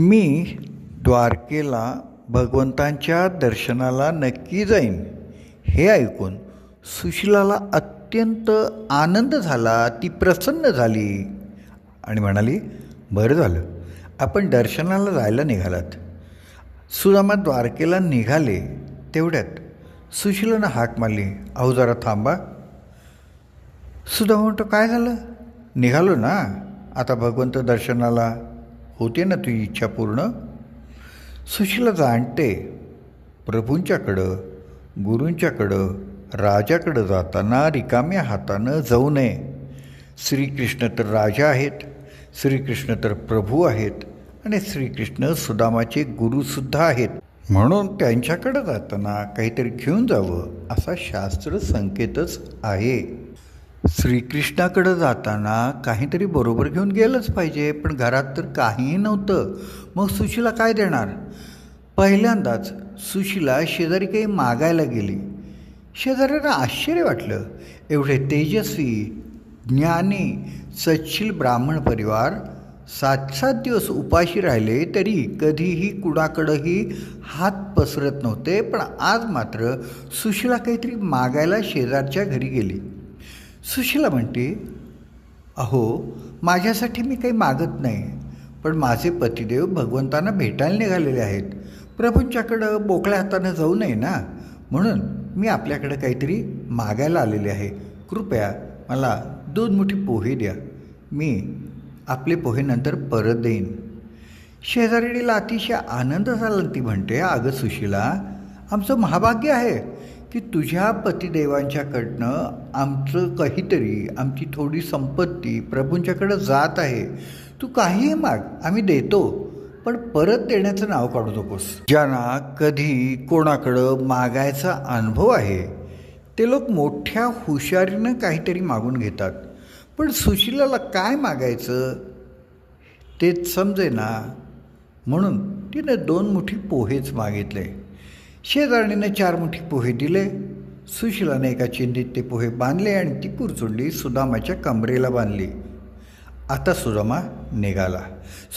मी द्वारकेला भगवंतांच्या दर्शनाला नक्की जाईन. हे ऐकून सुशिलाला अत्यंत आनंद झाला. ती प्रसन्न झाली आणि म्हणाली बरं झालं. आपण दर्शनाला जायला निघालात. सुदामा द्वारकेला निघाले तेवढ्यात सुशिलानं हाक मारली अहो जरा थांबा. सुदामा म्हणतो काय झालं? निघालो ना. आता भगवंत दर्शनाला होते ना तुझी इच्छा पूर्ण? सुशीला जाणते प्रभूंच्याकडं गुरूंच्याकडं राजाकडं जाताना रिकाम्या हातानं जाऊ नये. श्रीकृष्ण तर राजा आहेत श्रीकृष्ण तर प्रभू आहेत आणि श्रीकृष्ण सुदामाचे गुरुसुद्धा आहेत. म्हणून त्यांच्याकडं जाताना काहीतरी घेऊन जावं असा शास्त्र संकेतच आहे. श्रीकृष्णाकडं जाताना काहीतरी बरोबर घेऊन गेलंच पाहिजे पण घरात तर काहीही नव्हतं. मग सुशीला काय देणार? पहिल्यांदाच सुशीला शेजारी काही मागायला गेली. शेजाऱ्यांना आश्चर्य वाटलं. एवढे तेजस्वी ज्ञानी सच्शील ब्राह्मण परिवार सात सात दिवस उपाशी राहिले तरी कधीही कुणाकडंही हात पसरत नव्हते पण आज मात्र सुशीला काहीतरी मागायला शेजारच्या घरी गेली. सुशीला म्हणते अहो माझ्यासाठी मी काही मागत नाही पण माझे पतिदेव भगवंतांना भेटायला निघालेले आहेत. प्रभूंच्याकडं बोकळ्या हातानं जाऊ नये ना. म्हणून मी आपल्याकडं काहीतरी मागायला आलेले आहे. कृपया मला दोन मोठी पोहे द्या. मी आपले पोहे नंतर परत देईन. शेजारीला अतिशय आनंद झाला ती म्हणते अगं सुशीला आमचं महाभाग्य आहे. की तुझ्या पतिदेवांच्याकडनं आमचं काहीतरी आमची थोडी संपत्ती प्रभूंच्याकडं जात आहे. तू काहीही माग आम्ही देतो. पण परत देण्याचं नाव काढू नकोस. ज्यांना कधी कोणाकडं मागायचा अनुभव आहे ते लोक मोठ्या हुशारीनं काहीतरी मागून घेतात. पण सुशिलाला काय मागायचं तेच समजे ना म्हणून तिनं दोन मुठी पोहेच मागितले. शेजारणीनं चार मुठी पोहे दिले. सुशिलाने एका चिंधीत ते पोहे बांधले आणि ती पुरचुंडी सुदामाच्या कमरेला बांधली. आता सुदामा निघाला.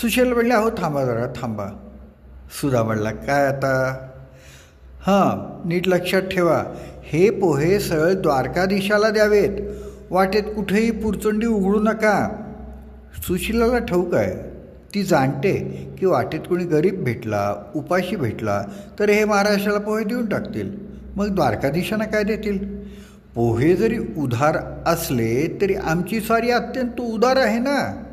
सुशील म्हणले अहो थांबा जरा थांबा. सुधा म्हणला काय आता? हां नीट लक्षात ठेवा. हे पोहे सरळ द्वारकाधीशाला द्यावेत. वाटेत कुठेही पुरचुंडी उघडू नका. सुशिलाला ठाऊक आहे. ती जाणते की वाटेत कोणी गरीब भेटला उपाशी भेटला तर हे महाराष्ट्राला पोहे देऊन टाकतील. मग द्वारकाधीशांना काय देतील? पोहे जरी उधार असले तरी आमची स्वारी अत्यंत उदार आहे ना?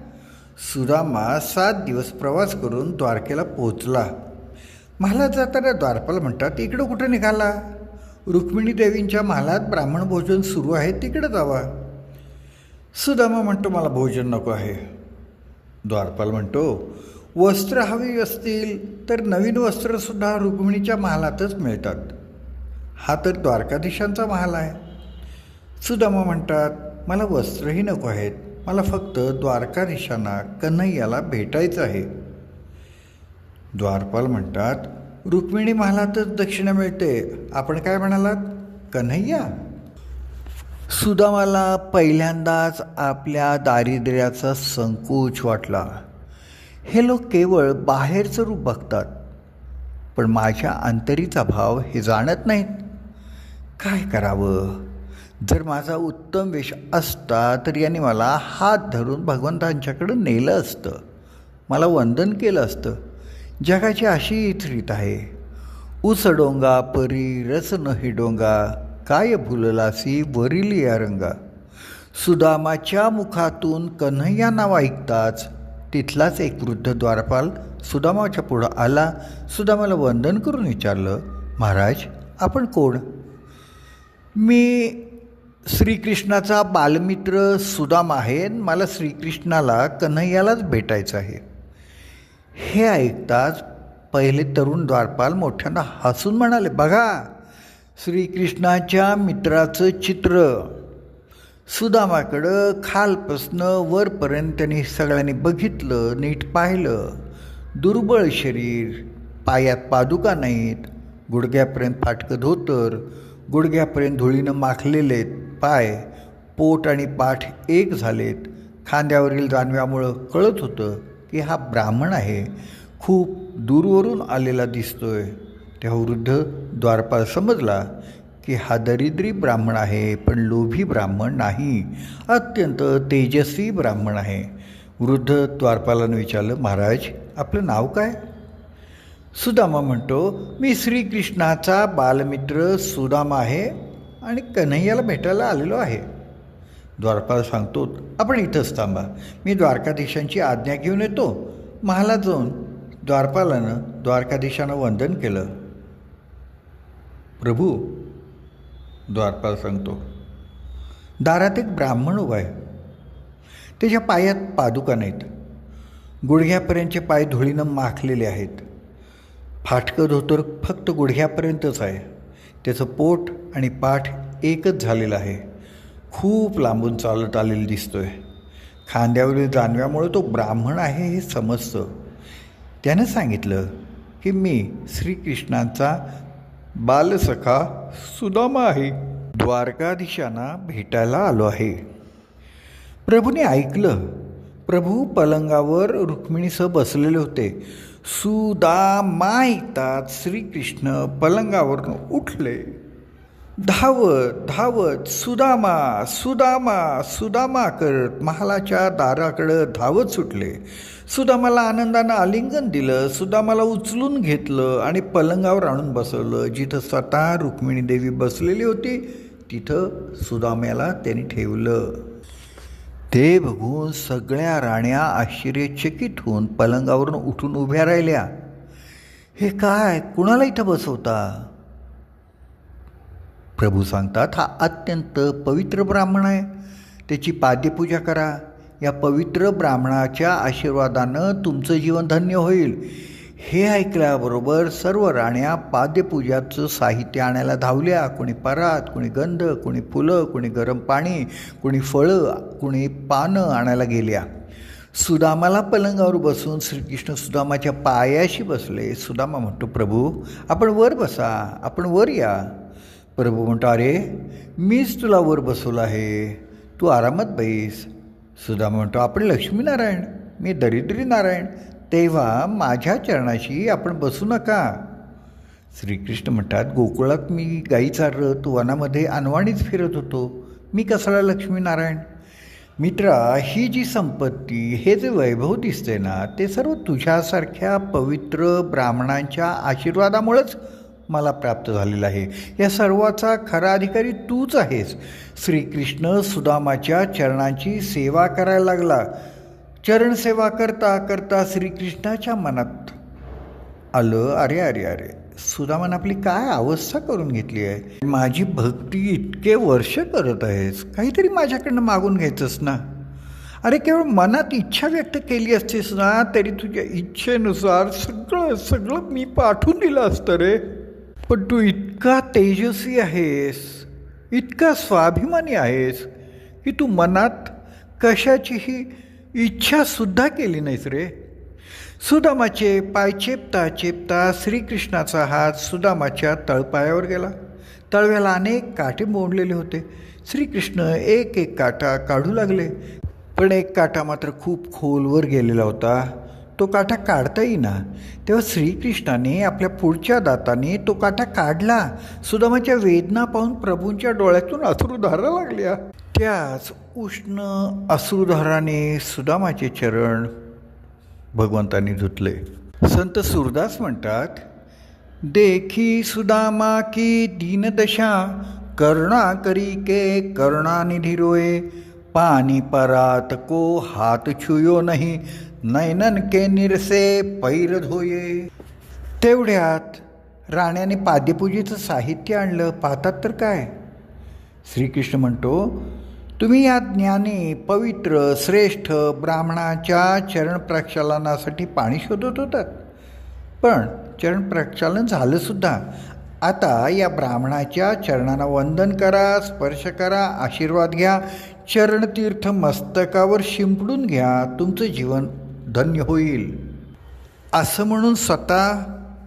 सुदामा सात दिवस प्रवास करून द्वारकेला पोहोचला. महालात जाताना द्वारपाल म्हणतात इकडं कुठं निघाला? रुक्मिणी देवींच्या महालात ब्राह्मण भोजन सुरू आहे तिकडं जावा. सुदामा म्हणतो मला भोजन नको आहे. द्वारपाल म्हणतो वस्त्र हवी असतील तर नवीन वस्त्रसुद्धा रुक्मिणीच्या महालातच मिळतात. हा तर द्वारकाधीशांचा महाल आहे. सुदामा म्हणतात मला वस्त्रही नको आहेत. मला फक्त द्वारकाधीशांना कन्हैयाला भेटायचं आहे. द्वारपाल म्हणतात रुक्मिणी महालातच दक्षिणा मिळते. आपण काय म्हणालात? कन्हैया? सुदामाला पहिल्यांदाच आपल्या दारिद्र्याचा संकोच वाटला. हे लोक केवळ बाहेरचं रूप बघतात पण माझ्या अंतरीचा भाव हे जाणत नाहीत. काय करावं? जर माझा उत्तम वेश असता तर यांनी मला हात धरून भगवंतांच्याकडं नेलं असतं. मला वंदन केलं असतं. जगाची अशी रीत आहे. उस डोंगा परी रस नही डोंगा. काय भुललासी वरील या रंगा? सुदामाच्या मुखातून कन्हैया नाव ऐकताच तिथलाच एक वृद्ध द्वारपाल सुदामाच्या पुढं आला. सुदामाला वंदन करून विचारलं महाराज आपण कोण? मी श्रीकृष्णाचा बालमित्र सुदाम आहे मला श्रीकृष्णाला कन्हैयालाच भेटायचं आहे. हे ऐकताच पहिले तरुण द्वारपाल मोठ्यांना हसून म्हणाले बघा श्रीकृष्णाच्या मित्राचं चित्र. सुदामाकडं खालपासनं वरपर्यंत त्यांनी सगळ्यांनी बघितलं नीट पाहिलं. दुर्बळ शरीर पायात पादुका नाहीत. गुडघ्यापर्यंत फाटकं धोतर गुडघ्यापर्यंत धुळीनं माखलेले पाय पोट आणि पाठ एक झालेत. खांद्यावरील जानव्यामुळं कळत होतं की हा ब्राह्मण आहे. खूप दूरवरून आलेला दिसतोय. तेव्हा वृद्ध द्वारपाल समजला की हा दरिद्री ब्राह्मण आहे पण लोभी ब्राह्मण नाही. अत्यंत तेजस्वी ब्राह्मण आहे. वृद्ध द्वारपालानं विचारलं महाराज आपलं नाव काय? सुदामा म्हणतो मी श्रीकृष्णाचा बालमित्र सुदामा आहे आणि कन्हैयाला भेटायला आलेलो आहे. द्वारपाल सांगतो आपण इथंच थांबा. मी द्वारकाधीशांची आज्ञा घेऊन येतो. महाला जाऊन द्वारपालानं द्वारकाधीशानं वंदन केलं. प्रभू द्वारपाल सांगतो दारात एक ब्राह्मण उभा आहे. त्याच्या पायात पादुका नाहीत. गुडघ्यापर्यंतचे पाय धुळीनं माखलेले आहेत. फाटकं धोतर फक्त गुडघ्यापर्यंतच आहे. त्याचं पोट आणि पाठ एकच झालेलं आहे. खूप लांबून चालत आलेलं दिसतोय. खांद्यावरील जानव्यामुळे तो ब्राह्मण आहे हे समजतं. त्यानं सांगितलं की मी श्रीकृष्णांचा बालसखा सुदामा आहे. द्वारकाधीशांना भेटायला आलो आहे. प्रभूने ऐकलं. प्रभू पलंगावर रुक्मिणीसह बसलेले होते. सुदामा ऐकतात श्रीकृष्ण पलंगावरून उठले. धावत धावत सुदामा सुदामा सुदामा करत महालाच्या दाराकडं धावत सुटले. सुदामाला आनंदानं आलिंगन दिलं सुदामाला उचलून घेतलं आणि पलंगावर आणून बसवलं. जिथं स्वतः रुक्मिणी देवी बसलेली होती तिथं सुदाम्याला त्यांनी ठेवलं. ते बघून सगळ्या राण्या आश्चर्यचकित होऊन पलंगावरून उठून उभ्या राहिल्या. हे काय कुणाला इथं बसवता? प्रभू सांगतात हा अत्यंत पवित्र ब्राह्मण आहे. त्याची पाद्यपूजा करा. या पवित्र ब्राह्मणाच्या आशीर्वादानं तुमचं जीवन धन्य होईल. हे ऐकल्याबरोबर सर्व राण्या पाद्यपूजाचं साहित्य आणायला धावल्या. कोणी परात कोणी गंध कोणी फुलं कोणी गरम पाणी कोणी फळं कोणी पानं आणायला गेल्या. सुदामाला पलंगावर बसून श्रीकृष्ण सुदामाच्या पायाशी बसले. सुदामा म्हणतो प्रभू आपण वर बसा आपण वर या. प्रभू म्हणतो अरे मीच तुला वर बसवलं आहे. तू आरामात बैस. सुदामा म्हणतो आपण लक्ष्मीनारायण मी दरिद्री नारायण. तेव्हा माझ्या चरणाशी आपण बसू नका. श्रीकृष्ण म्हणतात गोकुळात मी गाई चारत वनामध्ये अनवाणीच फिरत होतो. मी कसाला लक्ष्मीनारायण? मित्रा ही जी संपत्ती हे जे वैभव दिसते ना ते सर्व तुझ्यासारख्या पवित्र ब्राह्मणांच्या आशीर्वादामुळंच मला प्राप्त झालेला आहे. या सर्वाचा खरा अधिकारी तूच आहेस. श्रीकृष्ण सुदामाच्या चरणांची सेवा करायला लागला. चरणसेवा करता करता श्रीकृष्णाच्या मनात आलं अरे अरे अरे सुदामान आपली काय अवस्था करून घेतली आहे? माझी भक्ती इतके वर्ष करत आहेस. काहीतरी माझ्याकडनं मागून घ्यायचंस ना? अरे केवळ मनात इच्छा व्यक्त केली असतीस ना तरी तुझ्या इच्छेनुसार सगळं सगळं मी पाठवून दिलं असतं रे. पण तू इतका तेजस्वी आहेस इतका स्वाभिमानी आहेस की तू मनात कशाचीही इच्छासुद्धा केली नाहीस रे. सुदामाचे पाय चेपता चेपता श्रीकृष्णाचा हात सुदामाच्या तळपायावर गेला. तळव्याला अनेक काटे मोडलेले होते. श्रीकृष्ण एक एक काटा काढू लागले. पण एक काटा मात्र खूप खोलवर गेलेला होता. तो काटा काढता येईना तेव्हा श्रीकृष्णाने आपल्या पुढच्या दाताने तो काटा काढला. सुदामाच्या वेदना पाहून प्रभूंच्या डोळ्यातून अश्रुधारा लागल्या. त्याच उष्ण अश्रुधाराने सुदामाचे चरण भगवंतांनी धुतले. संत सुरदास म्हणतात देखी सुदामा की दीनदशा करुणा करी के करुणानिधी रोये. परात को हात छुयो नाही नैनन के निरसे पैर धोये. तेवढ्यात राण्याने पाद्यपूजेचं साहित्य आणलं. पाहतात तर काय? श्रीकृष्ण म्हणतो तुम्ही या ज्ञानी पवित्र श्रेष्ठ ब्राह्मणाच्या चरण प्रक्षालनासाठी पाणी शोधत होतात. पण चरण प्रक्षालन झालंसुद्धा आता या ब्राह्मणाच्या चरणांना वंदन करा स्पर्श करा आशीर्वाद घ्या चरणतीर्थ मस्तकावर शिंपडून घ्या. तुमचं जीवन धन्य होईल. असं म्हणून स्वतः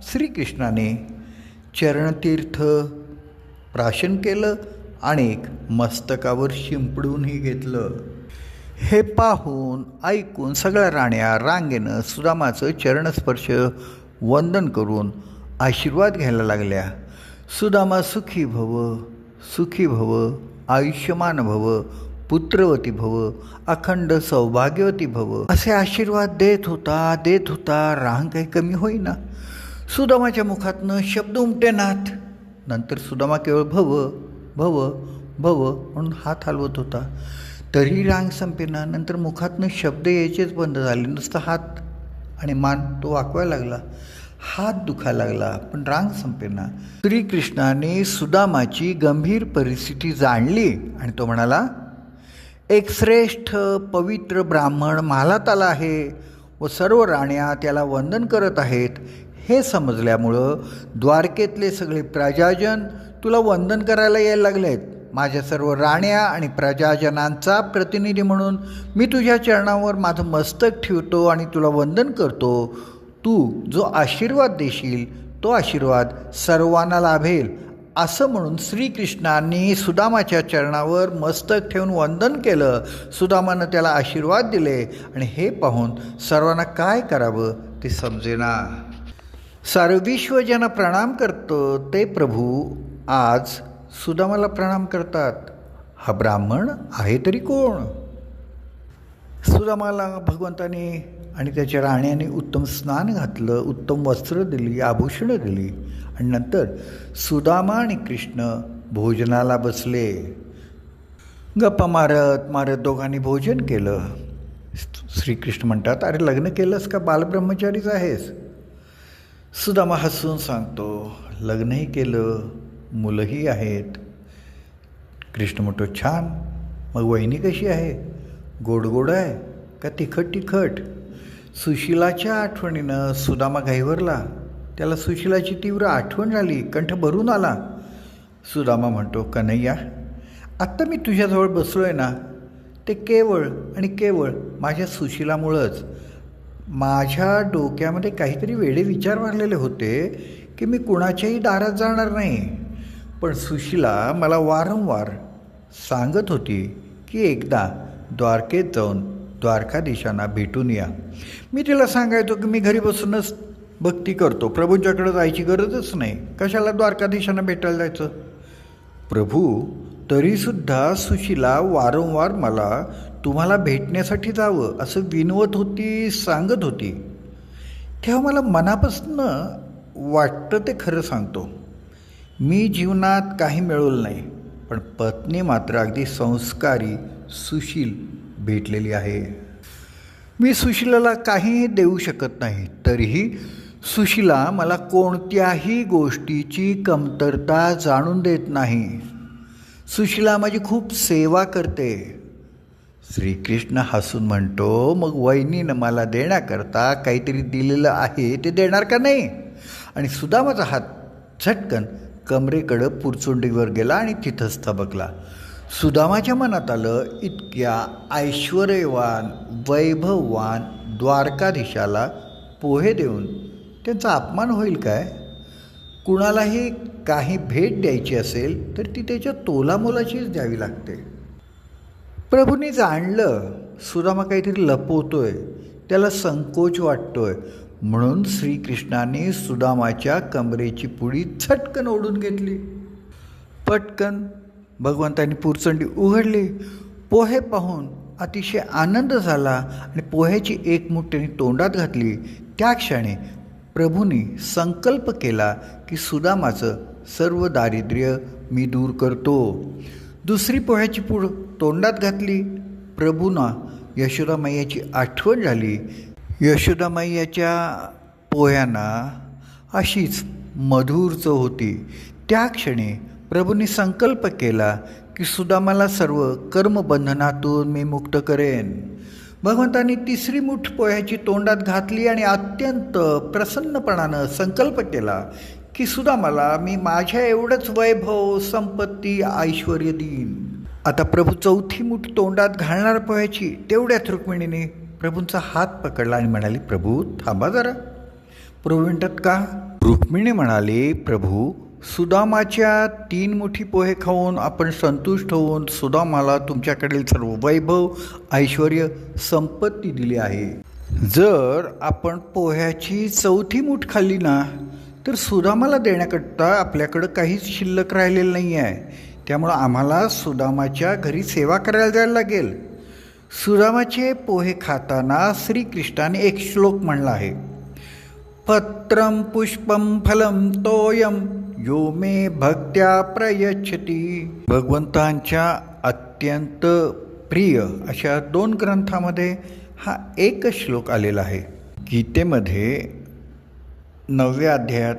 श्रीकृष्णाने चरणतीर्थ प्राशन केलं आणि एक मस्तकावर शिंपडूनही घेतलं. हे पाहून ऐकून सगळ्या राण्या रांगेनं सुदामाचं चरणस्पर्श वंदन करून आशीर्वाद घ्यायला लागल्या. सुदामा सुखी भव सुखी भव आयुष्यमान भव पुत्रवती भव अखंड सौभाग्यवती भव. असे आशीर्वाद देत होता देत होता रांग काही कमी होईना. सुदामाच्या मुखातनं शब्द उमटेनात नंतर सुदामा केवळ भव भव भव म्हणून हात हलवत होता. तरी रांग संपेना नंतर मुखातनं शब्द यायचेच बंद झाले नुसतं हात आणि मान तो वाकवायला लागला. हात दुखायला लागला पण रांग संपेना. श्रीकृष्णाने सुदामाची गंभीर परिस्थिती जाणली आणि तो म्हणाला एक श्रेष्ठ पवित्र ब्राह्मण महालात आला आहे व सर्व राण्या त्याला वंदन करत आहेत. हे समजल्यामुळं द्वारकेतले सगळे प्रजाजन तुला वंदन करायला यायला लागले आहेत माझ्या सर्व राण्या आणि प्रजाजनांचा प्रतिनिधी म्हणून मी तुझ्या चरणावर माझं मस्तक ठेवतो आणि तुला वंदन करतो. तू जो आशीर्वाद देशील तो आशीर्वाद सर्वांना लाभेल. असं म्हणून श्रीकृष्णांनी सुदामाच्या चरणावर मस्तक ठेवून वंदन केलं. सुदामानं त्याला आशीर्वाद दिले आणि हे पाहून सर्वांना काय करावं ते समजेना. सारं विश्व ज्यांना प्रणाम करतं. ते प्रभू आज सुदामाला प्रणाम करतात. हा ब्राह्मण आहे तरी कोण? सुदामाला भगवंताने आणि त्याच्या राण्याने उत्तम स्नान घातलं उत्तम वस्त्र दिली आभूषणं दिली. आणि नंतर सुदामा आणि कृष्ण भोजनाला बसले. गप्पा मारत मारत दोघांनी भोजन केलं. श्रीकृष्ण म्हणतात अरे लग्न केलंस का? बालब्रह्मचारीच आहेस. सुदामा हसून सांगतो लग्नही केलं मुलंही आहेत. कृष्ण म्हणतो छान. मग वहिनी कशी आहे? गोड गोड आहे का? तिखट तिखट. सुशिलाच्या आठवणीनं सुदामा घाईवरला. त्याला सुशिलाची तीव्र आठवण झाली कंठ भरून आला. सुदामा म्हणतो कन्हैया आत्ता मी तुझ्याजवळ बसलो आहे ना ते केवळ आणि केवळ माझ्या सुशिलामुळंच. माझ्या डोक्यामध्ये काहीतरी वेळे विचार मारलेले होते की मी कुणाच्याही दारात जाणार नाही. पण सुशिला मला वारंवार सांगत होती की एकदा द्वारकेत जाऊन द्वारकाधीशांना भेटून या. मी तिला सांगायचो की मी घरी बसूनच भक्ती करतो. प्रभूंच्याकडे जायची गरजच नाही. कशाला द्वारकाधीशांना भेटायला जायचं? प्रभू तरीसुद्धा सुशीला वारंवार मला तुम्हाला भेटण्यासाठी जावं असं विनवत होती सांगत होती. तेव्हा मला मनापासून वाटतं ते खरं सांगतो. मी जीवनात काही मिळवलं नाही पण पत्नी मात्र अगदी संस्कारी सुशील भेटलेली आहे. मी सुशिलाला काहीही देऊ शकत नाही तरीही सुशिला मला कोणत्याही गोष्टीची कमतरता जाणून देत नाही. सुशिला माझी खूप सेवा करते. श्रीकृष्ण हसून म्हणतो मग वहिनीनं मला देण्याकरता काहीतरी दिलेलं आहे ते देणार का नाही? आणि सुदामाचा हात झटकन कमरेकडं पुरचुंडीवर गेला आणि तिथंच थबकला. सुदामाच्या मनात आलं इतक्या ऐश्वर्यवान वैभववान द्वारकाधीशाला पोहे देऊन त्यांचा अपमान होईल काय? कुणालाही काही भेट द्यायची असेल तर ती त्याच्या तोलामोलाचीच द्यावी लागते. प्रभूने जाणलं सुदामा काहीतरी लपवतोय त्याला संकोच वाटतोय. म्हणून श्रीकृष्णाने सुदामाच्या कमरेची पुडी झटकन ओढून घेतली. पटकन भगवंतांनी पुरचंडी उघडली. पोहे पाहून अतिशय आनंद झाला आणि पोह्याची एक मूठ तोंडात घातली. त्या क्षणी प्रभूंनी संकल्प केला की सुदामाचं सर्व दारिद्र्य मी दूर करतो. दुसरी पोह्याची पूड तोंडात घातली. प्रभूंना यशोदामाईयाची आठवण झाली. यशोदामाईयाच्या पोह्यांना अशीच मधुर चव होती. त्या क्षणी प्रभूंनी संकल्प केला की सुदामाला सर्व कर्मबंधनातून मी मुक्त करेन. भगवंतांनी तिसरी मुठ पोह्याची तोंडात घातली आणि अत्यंत प्रसन्नपणानं संकल्प केला की सुदामाला मी माझ्या एवढंच वैभव संपत्ती ऐश्वर देईन. आता प्रभू चौथी मुठ तोंडात घालणार पोह्याची तेवढ्याच रुक्मिणीने प्रभूंचा हात पकडला आणि म्हणाली प्रभू थांबा जरा. प्रभू म्हणतात का? रुक्मिणी म्हणाली प्रभू सुदामाच्या तीन मुठी पोहे खाऊन आपण संतुष्ट होऊन सुदामाला तुमच्याकडील सर्व वैभव ऐश्वर संपत्ती दिली आहे. जर आपण पोह्याची चौथी मूठ खाल्ली ना तर सुदामाला देण्याकरता आपल्याकडं काहीच शिल्लक राहिलेलं नाही आहे त्यामुळं आम्हाला सुदामाच्या घरी सेवा करायला जायला लागेल. सुदामाचे पोहे खाताना श्रीकृष्णाने एक श्लोक म्हणला आहे. पत्रं पुष्पं फलम तोयम. यो मे भक्त्या प्रयच्छती। भगवंतांच्या अत्यंत प्रिय अशा दोन ग्रंथामध्ये हा एकच श्लोक आलेला आहे. गीतेमध्ये नवव्या अध्यायात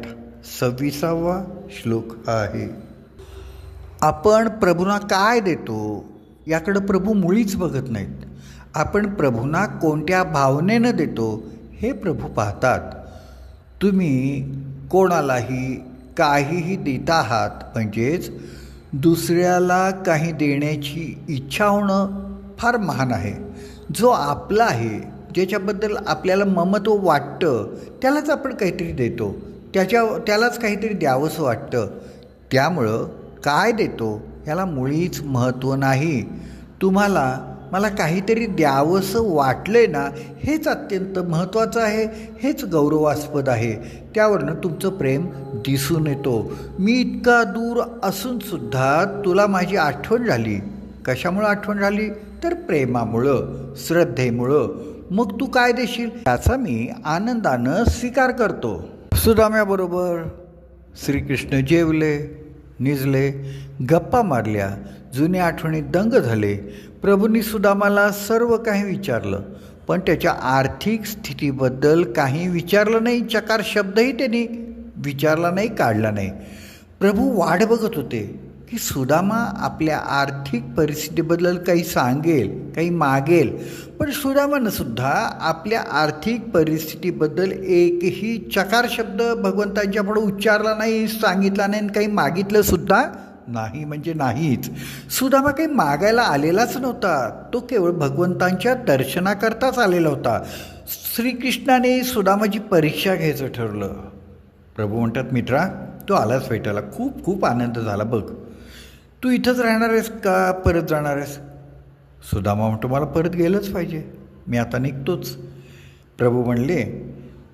सव्वीसावा श्लोक हा आहे. आपण प्रभूंना काय देतो याकडं प्रभू मुळीच बघत नाहीत. आपण प्रभूंना कोणत्या भावनेनं देतो हे प्रभू पाहतात. तुम्ही कोणालाही काहीही देत आहात म्हणजेच दुसऱ्याला काही देण्याची इच्छा होणं फार महान आहे. जो आपला आहे ज्याच्याबद्दल आपल्याला ममत्व वाटतं त्यालाच आपण काहीतरी देतो. त्याच्या त्यालाच काहीतरी द्यावंसं वाटतं. त्यामुळं काय देतो याला मुळीच महत्त्व नाही. तुम्हाला मला काहीतरी द्यावंसं वाटलंय ना हेच अत्यंत महत्त्वाचं आहे हेच गौरवास्पद आहे. त्यावरनं तुमचं प्रेम दिसून येतो. मी इतका दूर असूनसुद्धा तुला माझी आठवण झाली. कशामुळं आठवण झाली? तर प्रेमामुळं श्रद्धेमुळं. मग तू काय देशील? त्याचा मी आनंदानं स्वीकार करतो. सुदाम्याबरोबर श्रीकृष्ण जेवले. निजले गप्पा मारल्या जुन्या आठवणीत दंग झाले. प्रभूंनी सुदामाला सर्व काही विचारलं पण त्याच्या आर्थिक स्थितीबद्दल काही विचारलं नाही चकार शब्दही त्यांनी विचारला नाही काढला नाही. प्रभू वाढ बघत होते. की सुदामा आपल्या आर्थिक परिस्थितीबद्दल काही सांगेल काही मागेल. पण सुदामानं सुद्धा आपल्या आर्थिक परिस्थितीबद्दल एकही चकार शब्द भगवंतांच्यापुढे उच्चारला नाही सांगितला नाही आणि काही मागितलं सुद्धा नाही म्हणजे नाहीच. सुदामा काही मागायला आलेलाच नव्हता. तो केवळ भगवंतांच्या दर्शनाकरताच आलेला होता. श्रीकृष्णाने सुदामाची परीक्षा घ्यायचं ठरलं. प्रभू म्हणतात मित्रा तो आलाच भेटायला. खूप खूप आनंद झाला बघ. तू इथंच राहणार आहेस का परत जाणार आहेस? सुदामा म्हणतो मला परत गेलंच पाहिजे. मी आता निघतोच. प्रभू म्हणले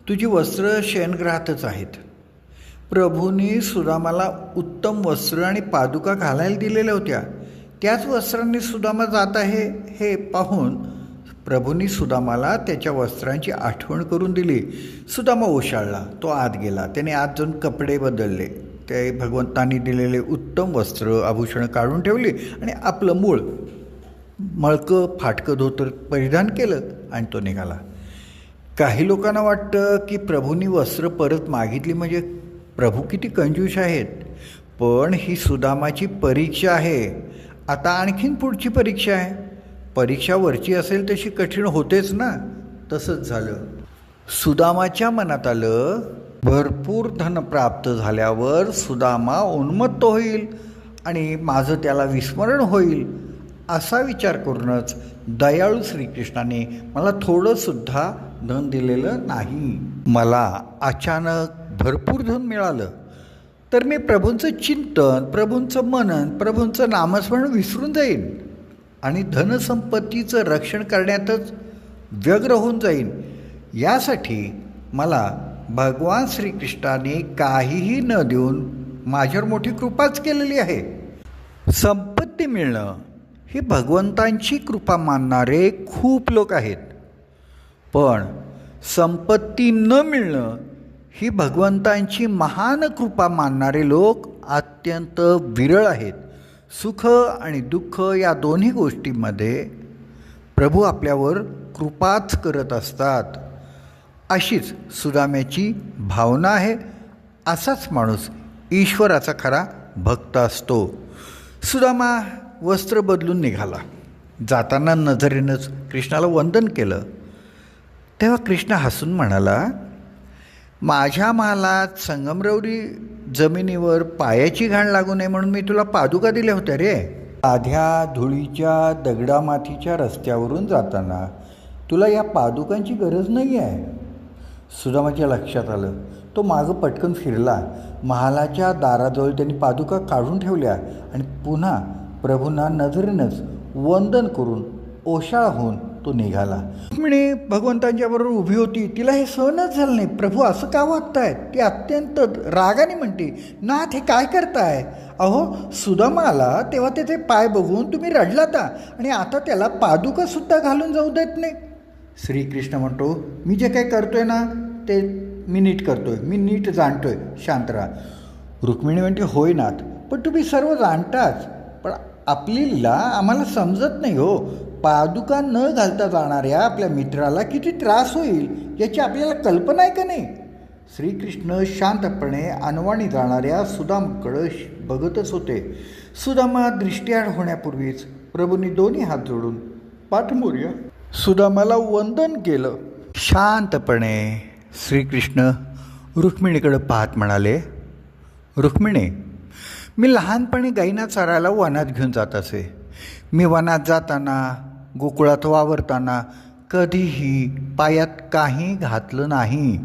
तुझी वस्त्र शयनगृहातच आहेत. प्रभूंनी सुदामाला उत्तम वस्त्र आणि पादुका घालायला दिलेल्या होत्या. त्याच वस्त्रांनी सुदामा जात आहे हे पाहून प्रभूंनी सुदामाला त्याच्या वस्त्रांची आठवण करून दिली. सुदामा ओशाळला तो आत गेला. त्याने आत जाऊन कपडे बदलले. ते भगवंतांनी दिलेले उत्तम वस्त्र आभूषणं काढून ठेवली आणि आपलं मूळ मळकं फाटकं धोतर परिधान केलं आणि तो निघाला. काही लोकांना वाटतं की प्रभूंनी वस्त्र परत मागितली म्हणजे प्रभू किती कंजूष आहेत. पण ही सुदामाची परीक्षा आहे. आता आणखीन पुढची परीक्षा आहे. परीक्षा वरची असेल तशी कठीण होतेच ना? तसंच झालं. सुदामाच्या मनात आलं भरपूर धन प्राप्त झाल्यावर सुदामा उन्मत्त होईल आणि माझं त्याला विस्मरण होईल असा विचार करूनच दयाळू श्रीकृष्णाने मला थोडंसुद्धा धन दिलेलं नाही. मला अचानक भरपूर धन मिळालं. तर मी प्रभूंचं चिंतन प्रभूंचं मनन प्रभूंचं नामस्मरण विसरून जाईन आणि धनसंपत्तीचं रक्षण करण्यातच व्यग्र होऊन जाईन. यासाठी मला भगवान श्रीकृष्णाने काहीही न देऊन माझ्यावर मोठी कृपाच केलेली आहे. संपत्ती मिळणं ही भगवंतांची कृपा मानणारे खूप लोक आहेत. पण संपत्ती न मिळणं ही भगवंतांची महान कृपा मानणारे लोक अत्यंत विरळ आहेत. सुख आणि दुःख या दोन्ही गोष्टींमध्ये प्रभू आपल्यावर कृपाच करत असतात. अशीच सुदाम्याची भावना आहे असाच माणूस ईश्वराचा खरा भक्त असतो. सुदामा वस्त्र बदलून निघाला. जाताना नजरेनंच कृष्णाला वंदन केलं. तेव्हा कृष्ण हसून म्हणाला माझ्या मालात संगमरवरी जमिनीवर पायाची घाण लागू नये म्हणून मी तुला पादुका दिल्या होत्या रे. साध्या धुळीच्या दगडामातीच्या रस्त्यावरून जाताना तुला या पादुकांची गरज नाही आहे सुदामाच्या लक्षात आलं. तो मागं पटकन फिरला. महालाच्या दाराजवळ त्यांनी पादुका काढून ठेवल्या आणि पुन्हा प्रभूंना नजरेनंच वंदन करून ओशाळा होऊन तो निघाला. रुक्मिणी भगवंतांच्या बरोबर उभी होती. तिला हे सहनच झालं नाही. प्रभू असं का वागतायत ती अत्यंत रागाने म्हणते नाथ हे काय करताय? अहो सुदामा आला. तेव्हा त्याचे पाय बघून तुम्ही रडलाता. आणि आता त्याला पादुका सुद्धा घालून जाऊ देत नाही. श्रीकृष्ण म्हणतो मी जे काही करतोय ना ते मी नीट करतोय. मी नीट जाणतोय. शांत राहा. रुक्मिणी म्हणते होय नाथ पण तुम्ही सर्व जाणताच. पण आपली आम्हाला समजत नाही हो. पादुका न घालता जाणाऱ्या आपल्या मित्राला किती त्रास होईल याची आपल्याला कल्पना आहे का नाही? श्रीकृष्ण शांतपणे अनवाणी जाणाऱ्या सुदामकडं श- बघतच होते. सुदामा दृष्टीआड होण्यापूर्वीच प्रभूंनी दोन्ही हात जोडून पाठमोर्या. सुदामाला वंदन केलं. शांतपणे श्रीकृष्ण रुक्मिणीकडं पाहत म्हणाले रुक्मिणी मी लहानपणी गाईना चरायला वनात घेऊन जात असे. मी वनात जाताना गोकुळात वावरताना कधीही पायात काही घातलं नाही.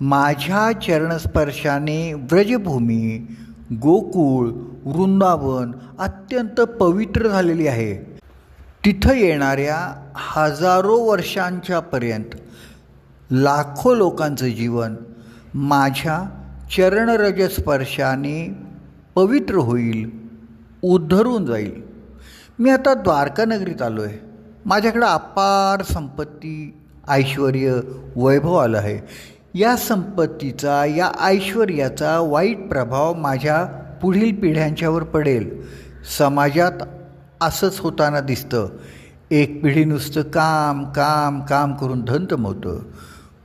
माझ्या चरणस्पर्शाने व्रजभूमी गोकुळ वृंदावन अत्यंत पवित्र झालेली आहे. तिथं येणाऱ्या हजारो वर्षांच्यापर्यंत लाखो लोकांचं जीवन माझ्या चरणरजस्पर्शाने पवित्र होईल उद्धरून जाईल. मी आता द्वारकानगरीत आलो आहे. माझ्याकडं अपार संपत्ती ऐश्वर वैभव आलं आहे. या संपत्तीचा या ऐश्वर्याचा वाईट प्रभाव माझ्या पुढील पिढ्यांच्यावर पडेल. समाजात असंच होताना दिसतं. एक पिढी नुसतं काम काम काम करून धन कमवतं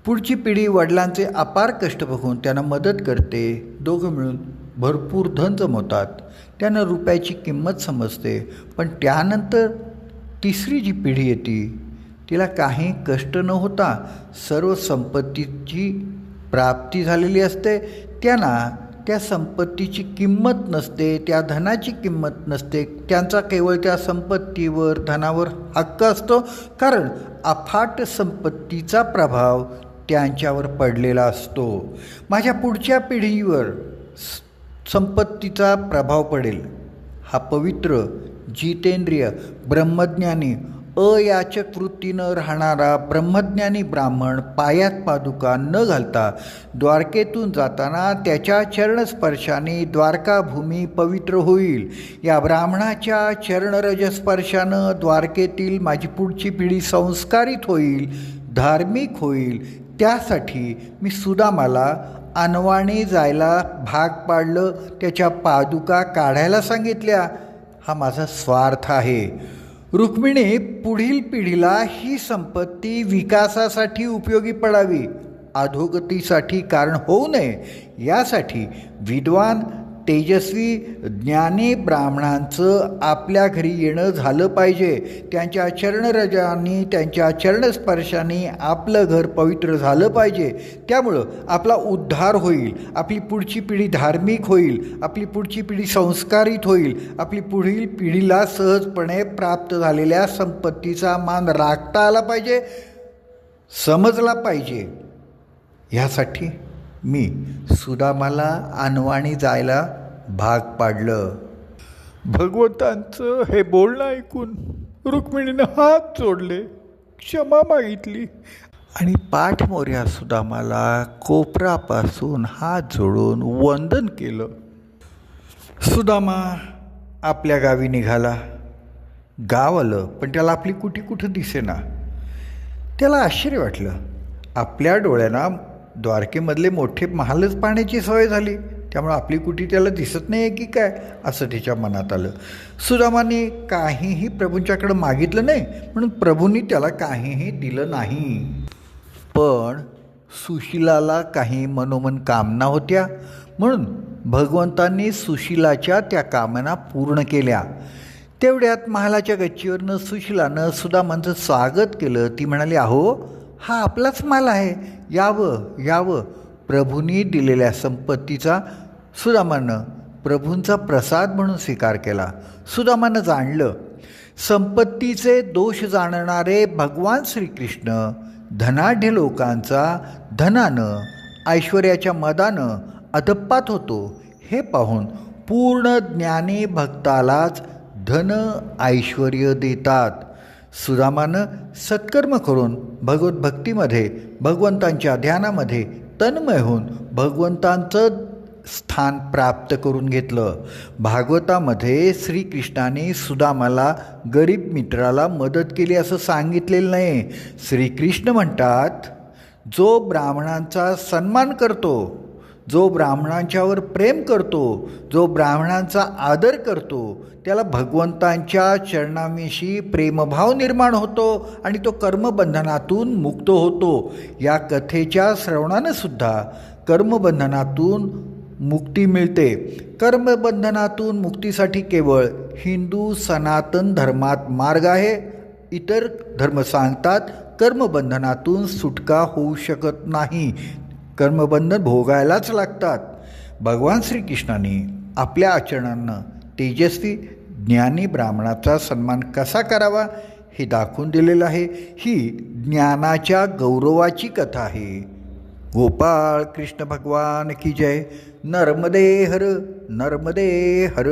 पुढची पिढी वडिलांचे अपार कष्ट बघून त्यांना मदत करते. दोघं मिळून भरपूर धन जमवतात त्यांना रुपयाची किंमत समजते. पण त्यानंतर तिसरी जी पिढी येते तिला काही कष्ट न होता सर्व संपत्तीची प्राप्ती झालेली असते. त्यांना त्या संपत्तीची किंमत नसते त्या धनाची किंमत नसते. त्यांचा केवळ त्या संपत्तीवर धनावर हक्क असतो. कारण अफाट संपत्तीचा प्रभाव त्यांच्यावर पडलेला असतो. माझ्या पुढच्या पिढीवर संपत्तीचा प्रभाव पडेल. हा पवित्र जितेंद्रिय ब्रह्मज्ञानी अयाचक वृत्तीनं राहणारा ब्रह्मज्ञानी ब्राह्मण पायात पादुका न घालता द्वारकेतून जाताना त्याच्या चरणस्पर्शाने द्वारकाभूमी पवित्र होईल. या ब्राह्मणाच्या चरणरजस्पर्शानं द्वारकेतील माझी पुढची पिढी संस्कारित होईल धार्मिक होईल. त्यासाठी मी सुदामाला अनवाणी जायला भाग पाडलं त्याच्या पादुका काढायला सांगितल्या. हा माझा स्वार्थ आहे. रुक्मिणी पुढील पिढीला ही संपत्ती विकासासाठी उपयोगी पडावी अधोगतीसाठी कारण होऊ नये यासाठी विद्वान तेजस्वी ज्ञानी ब्राह्मणांचं आपल्या घरी येणं झालं पाहिजे. त्यांच्या चरणरजांनी त्यांच्या चरणस्पर्शाने आपलं घर पवित्र झालं पाहिजे. त्यामुळं आपला उद्धार होईल आपली पुढची पिढी धार्मिक होईल आपली पुढची पिढी संस्कारित होईल आपली पुढील पिढीला सहजपणे प्राप्त झालेल्या संपत्तीचा मान राखता आला पाहिजे समजला पाहिजे. ह्यासाठी मी सुदामाला अनवाणी जायला भाग पाडलं. भगवंतांचं हे बोलणं ऐकून रुक्मिणीनं हात जोडले क्षमा मागितली. आणि पाठमोऱ्या सुदामाला कोपरापासून हात जोडून वंदन केलं. सुदामा आपल्या गावी निघाला. गाव आलं पण त्याला आपली कुठी कुठं दिसेना. त्याला आश्चर्य वाटलं. आपल्या डोळ्यांना द्वारकेमधले मोठे महालच पाहण्याची सवय झाली. त्यामुळे आपली कुठे त्याला दिसत नाही आहे की काय असं त्याच्या मनात आलं. सुदामाने काहीही प्रभूंच्याकडं मागितलं नाही म्हणून प्रभूंनी त्याला काहीही दिलं नाही. पण सुशिलाला काही मनोमन कामना होत्या. म्हणून भगवंतांनी सुशिलाच्या त्या कामना पूर्ण केल्या. तेवढ्यात महालाच्या गच्चीवरनं सुशिलानं सुदामांचं स्वागत केलं. ती म्हणाली अहो हा आपलाच माल आहे. यावं यावं. प्रभूंनी दिलेल्या संपत्तीचा सुदामानं प्रभूंचा प्रसाद म्हणून स्वीकार केला. सुदामानं जाणलं संपत्तीचे दोष जाणणारे भगवान श्रीकृष्ण धनाढ्य लोकांचा धनानं ऐश्वर्याच्या मदानं अधप्पात होतो. हे पाहून पूर्ण ज्ञानी भक्तालाच धन ऐश्वर देतात. सुदामानं सत्कर्म करून भगवत भक्तीमध्ये भगवंतांच्या ध्यानामध्ये तन्मय होऊन भगवंतांचं स्थान प्राप्त करून घेतलं. भागवतामध्ये श्रीकृष्णाने सुदामाला गरीब मित्राला मदत केली असं सांगितलेलं नाही. श्रीकृष्ण म्हणतात जो ब्राह्मणांचा सन्मान करतो जो ब्राह्मणांच्यावर प्रेम करतो जो ब्राह्मणांचा आदर करतो त्याला भगवंतांच्या चरणाविषयी प्रेमभाव निर्माण होतो आणि तो कर्मबंधनातून मुक्त होतो. या कथेच्या श्रवणानं सुद्धा कर्मबंधनातून मुक्ती मिळते. कर्मबंधनातून मुक्तीसाठी केवळ हिंदू सनातन धर्मात मार्ग आहे. इतर धर्म सांगतात कर्मबंधनातून सुटका होऊ शकत नाही. कर्मबंधन भोगायलाच लागतात. भगवान श्रीकृष्णाने आपल्या आचरणानं तेजस्वी ज्ञानी ब्राह्मणाचा सन्मान कसा करावा हे दाखवून दिलेलं आहे. ही ज्ञानाच्या गौरवाची कथा आहे. गोपाळ कृष्ण भगवान की जय. नर्मदे हर नर्मदे हर.